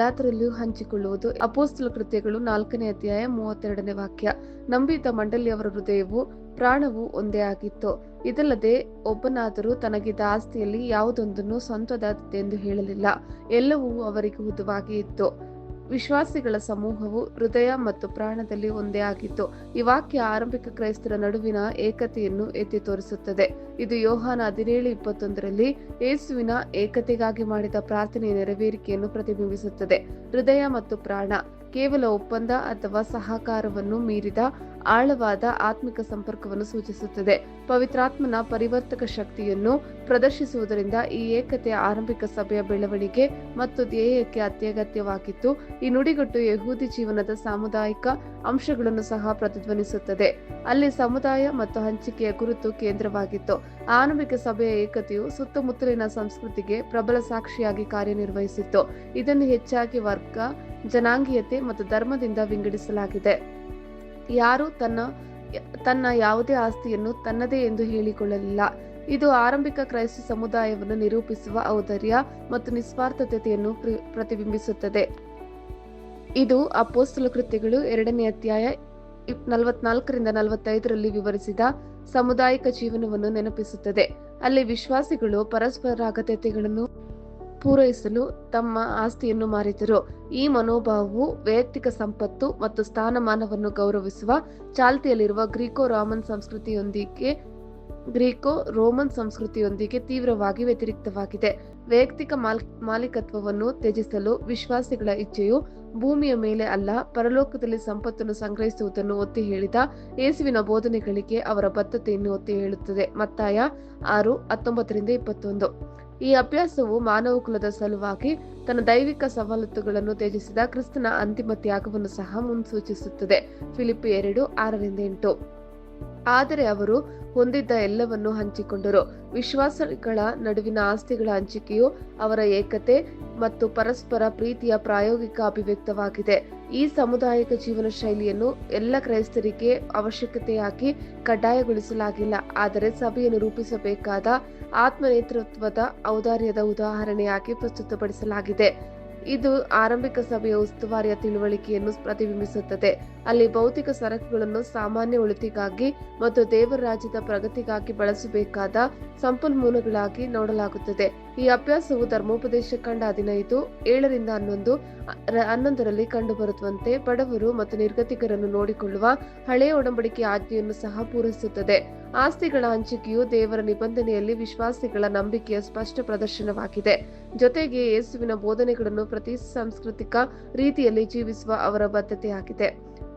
ಎಲ್ಲದರಲ್ಲಿಯೂ ಹಂಚಿಕೊಳ್ಳುವುದು. ಅಪೋಸ್ತಲ ಕೃತ್ಯಗಳು ನಾಲ್ಕನೇ ಅಧ್ಯಾಯ ಮೂವತ್ತೆರಡನೇ ವಾಕ್ಯ. ನಂಬಿದ ಮಂಡಳಿಯವರ ಹೃದಯವು ಪ್ರಾಣವು ಒಂದೇ ಆಗಿತ್ತು. ಇದಲ್ಲದೆ ಒಬ್ಬನಾದರೂ ತನಗಿದ್ದ ಆಸ್ತಿಯಲ್ಲಿ ಯಾವುದೊಂದನ್ನು ಸ್ವಂತದಾದೆಂದು ಹೇಳಲಿಲ್ಲ. ಎಲ್ಲವೂ ಅವರಿಗೆ ಹುದುವಾಗಿ ಇತ್ತು ವಿಶ್ವಾಸಿಗಳ ಸಮೂಹವು ಹೃದಯ ಮತ್ತು ಪ್ರಾಣದಲ್ಲಿ ಒಂದೇ ಆಗಿತ್ತು. ಈ ವಾಕ್ಯ ಆರಂಭಿಕ ಕ್ರೈಸ್ತರ ನಡುವಿನ ಏಕತೆಯನ್ನು ಎತ್ತಿ ತೋರಿಸುತ್ತದೆ. ಇದು ಯೋಹಾನ ಹದಿನೇಳು ಇಪ್ಪತ್ತೊಂದರಲ್ಲಿ ಯೇಸುವಿನ ಏಕತೆಗಾಗಿ ಮಾಡಿದ ಪ್ರಾರ್ಥನೆಯ ನೆರವೇರಿಕೆಯನ್ನು ಪ್ರತಿಬಿಂಬಿಸುತ್ತದೆ. ಹೃದಯ ಮತ್ತು ಪ್ರಾಣ ಕೇವಲ ಒಪ್ಪಂದ ಅಥವಾ ಸಹಕಾರವನ್ನು ಮೀರಿದ ಆಳವಾದ ಆತ್ಮಿಕ ಸಂಪರ್ಕವನ್ನು ಸೂಚಿಸುತ್ತದೆ. ಪವಿತ್ರಾತ್ಮನ ಪರಿವರ್ತಕ ಶಕ್ತಿಯನ್ನು ಪ್ರದರ್ಶಿಸುವುದರಿಂದ ಈ ಏಕತೆಯ ಆರಂಭಿಕ ಸಭೆಯ ಬೆಳವಣಿಗೆ ಮತ್ತು ಧ್ಯೇಯಕ್ಕೆ ಅತ್ಯಗತ್ಯವಾಗಿತ್ತು ಈ ನುಡಿಗಟ್ಟು ಯಹೂದಿ ಜೀವನದ ಸಾಮುದಾಯಿಕ ಅಂಶಗಳನ್ನು ಸಹ ಪ್ರತಿಧ್ವನಿಸುತ್ತದೆ. ಅಲ್ಲಿ ಸಮುದಾಯ ಮತ್ತು ಹಂಚಿಕೆಯ ಗುರುತು ಕೇಂದ್ರವಾಗಿತ್ತು. ಆರಂಭಿಕ ಸಭೆಯ ಏಕತೆಯು ಸುತ್ತಮುತ್ತಲಿನ ಸಂಸ್ಕೃತಿಗೆ ಪ್ರಬಲ ಸಾಕ್ಷಿಯಾಗಿ ಕಾರ್ಯನಿರ್ವಹಿಸಿತ್ತು. ಇದನ್ನು ಹೆಚ್ಚಾಗಿ ವರ್ಗ, ಜನಾಂಗೀಯತೆ ಮತ್ತು ಧರ್ಮದಿಂದ ವಿಂಗಡಿಸಲಾಗಿದೆ. ಯಾರು ತನ್ನ ತನ್ನ ಯಾವುದೇ ಆಸ್ತಿಯನ್ನು ತನ್ನದೇ ಎಂದು ಹೇಳಿಕೊಳ್ಳಲಿಲ್ಲ. ಇದು ಆರಂಭಿಕ ಕ್ರೈಸ್ತ ಸಮುದಾಯವನ್ನು ನಿರೂಪಿಸುವ ಔದರ್ಯ ಮತ್ತು ನಿಸ್ವಾರ್ಥತೆಯನ್ನು ಪ್ರ- ಪ್ರತಿಬಿಂಬಿಸುತ್ತದೆ. ಇದು ಅಪೋಸ್ತಲ ಕೃತ್ಯಗಳು ಎರಡನೇ ಅಧ್ಯಾಯ ನಲವತ್ನಾಲ್ಕರಿಂದ ನಲವತ್ತೈದರಲ್ಲಿ ವಿವರಿಸಿದ ಸಾಮುದಾಯಿಕ ಜೀವನವನ್ನು ನೆನಪಿಸುತ್ತದೆ. ಅಲ್ಲಿ ವಿಶ್ವಾಸಿಗಳು ಪರಸ್ಪರ ಅಗತ್ಯತೆಗಳನ್ನು ಪೂರೈಸಲು ತಮ್ಮ ಆಸ್ತಿಯನ್ನು ಮಾರಿದರು. ಈ ಮನೋಭಾವವು ವೈಯಕ್ತಿಕ ಸಂಪತ್ತು ಮತ್ತು ಸ್ಥಾನಮಾನವನ್ನು ಗೌರವಿಸುವ ಚಾಲ್ತಿಯಲ್ಲಿರುವ ಗ್ರೀಕೋ ರೋಮನ್ ಸಂಸ್ಕೃತಿಯೊಂದಿಗೆ, ಗ್ರೀಕೋ ರೋಮನ್ ಸಂಸ್ಕೃತಿಯೊಂದಿಗೆ ತೀವ್ರವಾಗಿ ವ್ಯತಿರಿಕ್ತವಾಗಿದೆ. ವೈಯಕ್ತಿಕ ಮಾಲ್, ಮಾಲೀಕತ್ವವನ್ನು ತ್ಯಜಿಸಲು ವಿಶ್ವಾಸಿಗಳ ಇಚ್ಛೆಯು ಭೂಮಿಯ ಮೇಲೆ ಅಲ್ಲ, ಪರಲೋಕದಲ್ಲಿ ಸಂಪತ್ತನ್ನು ಸಂಗ್ರಹಿಸುವುದನ್ನು ಒತ್ತಿ ಹೇಳಿದ ಯೇಸುವಿನ ಬೋಧನೆಗಳಿಗೆ ಅವರ ಬದ್ಧತೆಯನ್ನು ಒತ್ತಿ ಹೇಳುತ್ತದೆ. ಮತ್ತಾಯ ಆರು ಹತ್ತೊಂಬತ್ತರಿಂದ ಇಪ್ಪತ್ತೊಂದು. ಈ ಅಭ್ಯಾಸವು ಮಾನವ ಕುಲದ ಸಲುವಾಗಿ ತನ್ನ ದೈವಿಕ ಸವಲತ್ತುಗಳನ್ನು ತ್ಯಜಿಸಿದ ಕ್ರಿಸ್ತನ ಅಂತಿಮ ತ್ಯಾಗವನ್ನು ಸಹ ಮುನ್ಸೂಚಿಸುತ್ತದೆ. ಫಿಲಿಪಿ ಎರಡು ಆರರಿಂದ ಎಂಟು. ಆದರೆ ಅವರು ಹೊಂದಿದ್ದ ಎಲ್ಲವನ್ನೂ ಹಂಚಿಕೊಂಡರು. ವಿಶ್ವಾಸಗಳ ನಡುವಿನ ಆಸ್ತಿಗಳ ಹಂಚಿಕೆಯು ಅವರ ಏಕತೆ ಮತ್ತು ಪರಸ್ಪರ ಪ್ರೀತಿಯ ಪ್ರಾಯೋಗಿಕ ಅಭಿವ್ಯಕ್ತವಾಗಿದೆ. ಈ ಸಾಮುದಾಯಿಕ ಜೀವನ ಶೈಲಿಯನ್ನು ಎಲ್ಲ ಕ್ರೈಸ್ತರಿಗೆ ಅವಶ್ಯಕತೆಯಾಗಿ ಕಡ್ಡಾಯಗೊಳಿಸಲಾಗಿಲ್ಲ. ಆದರೆ ಸಭೆಯನ್ನು ರೂಪಿಸಬೇಕಾದ ಆತ್ಮ ನೇತೃತ್ವದ ಔದಾರ್ಯದ ಉದಾಹರಣೆಯಾಗಿ ಪ್ರಸ್ತುತಪಡಿಸಲಾಗಿದೆ. ಇದು ಆರಂಭಿಕ ಸಭೆಯ ಉಸ್ತುವಾರಿಯ ತಿಳುವಳಿಕೆಯನ್ನು ಪ್ರತಿಬಿಂಬಿಸುತ್ತದೆ. ಅಲ್ಲಿ ಭೌತಿಕ ಸರಕುಗಳನ್ನು ಸಾಮಾನ್ಯ ಉಳಿತಿಗಾಗಿ ಮತ್ತು ದೇವರ ರಾಜ್ಯದ ಪ್ರಗತಿಗಾಗಿ ಬಳಸಬೇಕಾದ ಸಂಪನ್ಮೂಲಗಳಾಗಿ ನೋಡಲಾಗುತ್ತದೆ. ಈ ಅಭ್ಯಾಸವು ಧರ್ಮೋಪದೇಶ ಕಂಡ ಹದಿನೈದು, ಏಳರಿಂದ ಹನ್ನೊಂದು ಹನ್ನೊಂದರಲ್ಲಿ ಕಂಡುಬರುತ್ತಂತೆ ಬಡವರು ಮತ್ತು ನಿರ್ಗತಿಕರನ್ನು ನೋಡಿಕೊಳ್ಳುವ ಹಳೆಯ ಒಡಂಬಡಿಕೆ ಆಜ್ಞೆಯನ್ನು ಸಹ ಪೂರೈಸುತ್ತದೆ. ಆಸ್ತಿಗಳ ಹಂಚಿಕೆಯು ದೇವರ ನಿಬಂಧನೆಯಲ್ಲಿ ವಿಶ್ವಾಸಿಗಳ ನಂಬಿಕೆಯ ಸ್ಪಷ್ಟ ಪ್ರದರ್ಶನವಾಗಿದೆ. ಜೊತೆಗೆ ಯೇಸುವಿನ ಬೋಧನೆಗಳನ್ನು ಪ್ರತಿ ಸಾಂಸ್ಕೃತಿಕ ರೀತಿಯಲ್ಲಿ ಜೀವಿಸುವ ಅವರ ಬದ್ಧತೆಯಾಗಿದೆ.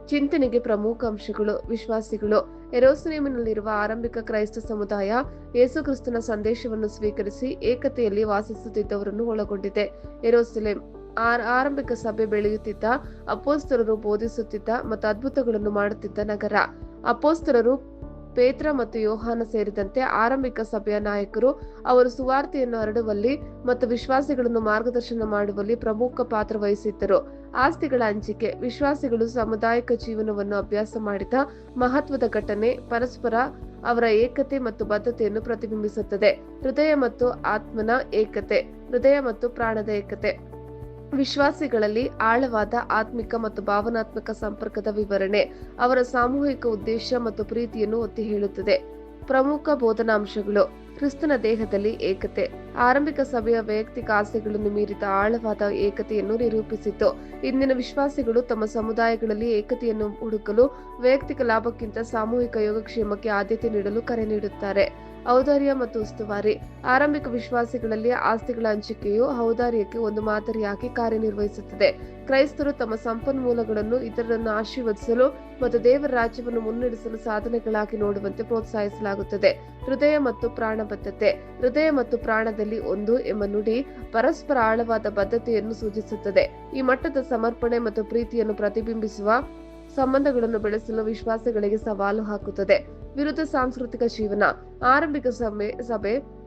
ಚಿಂತನೆಗೆ ಪ್ರಮುಖ ಅಂಶಗಳು ವಿಶ್ವಾಸಿಗಳು. ಎರೋಸಲೇಮಿನಲ್ಲಿರುವ ಆರಂಭಿಕ ಕ್ರೈಸ್ತ ಸಮುದಾಯ ಯೇಸುಕ್ರಿಸ್ತನ ಸಂದೇಶವನ್ನು ಸ್ವೀಕರಿಸಿ ಏಕತೆಯಲ್ಲಿ ವಾಸಿಸುತ್ತಿದ್ದವರನ್ನು ಒಳಗೊಂಡಿದೆ. ಎರೋಸಲೇಂ ಆರ್- ಆರಂಭಿಕ ಸಭೆ ಬೆಳೆಯುತ್ತಿದ್ದ ಅಪೋಸ್ತರರು ಬೋಧಿಸುತ್ತಿದ್ದ ಮತ್ತು ಅದ್ಭುತಗಳನ್ನು ಮಾಡುತ್ತಿದ್ದ ನಗರ. ಅಪೋಸ್ತರರು ಪೇತ್ರ ಮತ್ತು ಯೋಹಾನ ಸೇರಿದಂತೆ ಆರಂಭಿಕ ಸಭೆಯ ನಾಯಕರು ಅವರು ಸುವಾರ್ತೆಯನ್ನು ಹರಡುವಲ್ಲಿ ಮತ್ತು ವಿಶ್ವಾಸಿಗಳನ್ನು ಮಾರ್ಗದರ್ಶನ ಮಾಡುವಲ್ಲಿ ಪ್ರಮುಖ ಪಾತ್ರ ವಹಿಸಿದ್ದರು. ಆಸ್ತಿಗಳ ಹಂಚಿಕೆ, ವಿಶ್ವಾಸಿಗಳು ಸಾಮುದಾಯಿಕ ಜೀವನವನ್ನು ಅಭ್ಯಾಸ ಮಾಡಿದ ಮಹತ್ವದ ಘಟನೆ ಪರಸ್ಪರ ಅವರ ಏಕತೆ ಮತ್ತು ಬದ್ಧತೆಯನ್ನು ಪ್ರತಿಬಿಂಬಿಸುತ್ತದೆ. ಹೃದಯ ಮತ್ತು ಆತ್ಮನ ಏಕತೆ, ಹೃದಯ ಮತ್ತು ಪ್ರಾಣದ ಏಕತೆ. ವಿಶ್ವಾಸಿಗಳಲ್ಲಿ ಆಳವಾದ ಆತ್ಮಿಕ ಮತ್ತು ಭಾವನಾತ್ಮಕ ಸಂಪರ್ಕದ ವಿವರಣೆ, ಅವರ ಸಾಮೂಹಿಕ ಉದ್ದೇಶ ಮತ್ತು ಪ್ರೀತಿಯನ್ನು ಒತ್ತಿ ಹೇಳುತ್ತದೆ. ಪ್ರಮುಖ ಬೋಧನಾಂಶಗಳು, ಕ್ರಿಸ್ತನ ದೇಹದಲ್ಲಿ ಏಕತೆ. ಆರಂಭಿಕ ಸಭೆಯ ವೈಯಕ್ತಿಕ ಆಸೆಗಳನ್ನು ಮೀರಿದ ಆಳವಾದ ಏಕತೆಯನ್ನು ನಿರೂಪಿಸಿತು. ಇಂದಿನ ವಿಶ್ವಾಸಿಗಳು ತಮ್ಮ ಸಮುದಾಯಗಳಲ್ಲಿ ಏಕತೆಯನ್ನು ಹುಡುಕಲು, ವೈಯಕ್ತಿಕ ಲಾಭಕ್ಕಿಂತ ಸಾಮೂಹಿಕ ಯೋಗಕ್ಷೇಮಕ್ಕೆ ಆದ್ಯತೆ ನೀಡಲು ಕರೆ ನೀಡುತ್ತಾರೆ. ಔದಾರ್ಯ ಮತ್ತು ಉಸ್ತುವಾರಿ. ಆರಂಭಿಕ ವಿಶ್ವಾಸಿಗಳಲ್ಲಿ ಆಸ್ತಿಗಳ ಹಂಚಿಕೆಯು ಔದಾರ್ಯಕ್ಕೆ ಒಂದು ಮಾದರಿಯಾಗಿ ಕಾರ್ಯನಿರ್ವಹಿಸುತ್ತದೆ. ಕ್ರೈಸ್ತರು ತಮ್ಮ ಸಂಪನ್ಮೂಲಗಳನ್ನು ಇತರರನ್ನು ಆಶೀರ್ವದಿಸಲು ಮತ್ತು ದೇವರ ರಾಜ್ಯವನ್ನು ಮುನ್ನಡೆಸಲು ಸಾಧನೆಗಳಾಗಿ ನೋಡುವಂತೆ ಪ್ರೋತ್ಸಾಹಿಸಲಾಗುತ್ತದೆ. ಹೃದಯ ಮತ್ತು ಪ್ರಾಣಬದ್ಧತೆ. ಹೃದಯ ಮತ್ತು ಪ್ರಾಣದಲ್ಲಿ ಒಂದು ಎಂಬ ನುಡಿ ಪರಸ್ಪರ ಆಳವಾದ ಬದ್ಧತೆಯನ್ನು ಸೂಚಿಸುತ್ತದೆ. ಈ ಮಟ್ಟದ ಸಮರ್ಪಣೆ ಮತ್ತು ಪ್ರೀತಿಯನ್ನು ಪ್ರತಿಬಿಂಬಿಸುವ ಸಂಬಂಧಗಳನ್ನು ಬೆಳೆಸಲು ವಿಶ್ವಾಸಗಳಿಗೆ ಸವಾಲು ಹಾಕುತ್ತದೆ. ವಿರುದ್ಧ ಸಾಂಸ್ಕೃತಿಕ ಜೀವನ. ಆರಂಭಿಕ ಸಭೆ ಸಭೆ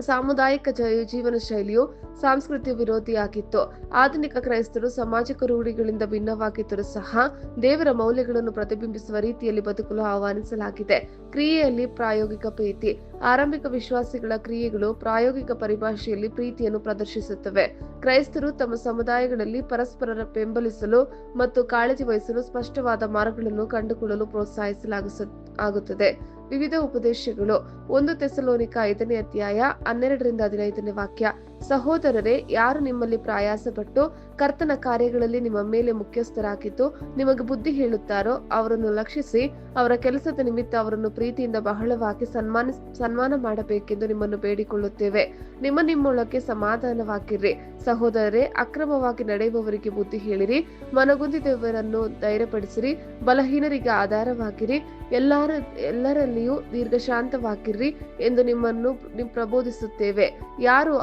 ಸಾಮುದಾಯಿಕ ಜೀವನ ಶೈಲಿಯು ಸಾಂಸ್ಕೃತಿಕ ವಿರೋಧಿಯಾಗಿತ್ತು. ಆಧುನಿಕ ಕ್ರೈಸ್ತರು ಸಾಮಾಜಿಕ ರೂಢಿಗಳಿಂದ ಭಿನ್ನವಾಗಿದ್ದರೂ ಸಹ ದೇವರ ಮೌಲ್ಯಗಳನ್ನು ಪ್ರತಿಬಿಂಬಿಸುವ ರೀತಿಯಲ್ಲಿ ಬದುಕಲು ಆಹ್ವಾನಿಸಲಾಗಿದೆ. ಕ್ರಿಯೆಯಲ್ಲಿ ಪ್ರಾಯೋಗಿಕ ಪ್ರೀತಿ, ಆರಂಭಿಕ ವಿಶ್ವಾಸಿಗಳ ಕ್ರಿಯೆಗಳು ಪ್ರಾಯೋಗಿಕ ಪರಿಭಾಷೆಯಲ್ಲಿ ಪ್ರೀತಿಯನ್ನು ಪ್ರದರ್ಶಿಸುತ್ತವೆ. ಕ್ರೈಸ್ತರು ತಮ್ಮ ಸಮುದಾಯಗಳಲ್ಲಿ ಪರಸ್ಪರರ ಬೆಂಬಲಿಸಲು ಮತ್ತು ಕಾಳಜಿ ವಹಿಸಲು ಸ್ಪಷ್ಟವಾದ ಮಾರ್ಗಗಳನ್ನು ಕಂಡುಕೊಳ್ಳಲು ಪ್ರೋತ್ಸಾಹಿಸಲಾಗಿಸ, ಆಗುತ್ತದೆ. ವಿವಿಧ ಉಪದೇಶಗಳು. ಒಂದು ತೆಸಲೋನಿಕ ಐದನೇ ಅಧ್ಯಾಯ ಹನ್ನೆರಡರಿಂದ ಹದಿನೈದನೇ ವಾಕ್ಯ. ಸಹೋದರರೇ, ಯಾರು ನಿಮ್ಮಲ್ಲಿ ಪ್ರಯಾಸಪಟ್ಟು ಕರ್ತನ ಕಾರ್ಯಗಳಲ್ಲಿ ನಿಮ್ಮ ಮೇಲೆ ಮುಖ್ಯಸ್ಥರಾಗಿದ್ದು ನಿಮಗೆ ಬುದ್ಧಿ ಹೇಳುತ್ತಾರೋ ಅವರನ್ನು ಲಕ್ಷಿಸಿ ಅವರ ಕೆಲಸದ ನಿಮಿತ್ತ ಅವರನ್ನು ಪ್ರೀತಿಯಿಂದ ಬಹಳವಾಗಿ ಸನ್ಮಾನ ಸನ್ಮಾನ ಮಾಡಬೇಕೆಂದು ನಿಮ್ಮನ್ನು ಬೇಡಿಕೊಳ್ಳುತ್ತೇವೆ. ನಿಮ್ಮ ನಿಮ್ಮೊಳಗೆ ಸಮಾಧಾನವಾಗಿರ್ರಿ. ಸಹೋದರರೇ, ಅಕ್ರಮವಾಗಿ ನಡೆಯುವವರಿಗೆ ಬುದ್ಧಿ ಹೇಳಿರಿ. ಮನಗುಂದಿದವರನ್ನು ಧೈರ್ಯಪಡಿಸಿರಿ. ಬಲಹೀನರಿಗೆ ಆಧಾರವಾಗಿರಿ. ಎಲ್ಲರ, ಎಲ್ಲರಲ್ಲಿಯೂ ದೀರ್ಘಶಾಂತವಾಗಿರ್ರಿ ಎಂದು ನಿಮ್ಮನ್ನು ಪ್ರಬೋಧಿಸುತ್ತೇವೆ. ಯಾರು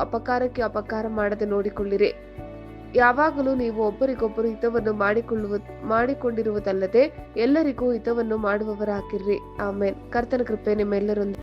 ಅಪಕಾರಕ್ಕೆ ಅಪಕಾರ ಮಾಡದೆ ನೋಡಿಕೊಳ್ಳಿರಿ. ಯಾವಾಗಲೂ ನೀವು ಒಬ್ಬರಿಗೊಬ್ಬರು ಹಿತವನ್ನು ಮಾಡಿಕೊಳ್ಳುವ, ಮಾಡಿಕೊಂಡಿರುವುದಲ್ಲದೆ ಎಲ್ಲರಿಗೂ ಹಿತವನ್ನು ಮಾಡುವವರಾಗಿರ್ರಿ. ಆಮೇನ್. ಕರ್ತನ ಕೃಪೆ ನಿಮ್ಮೆಲ್ಲರೊಂದಿಗೆ.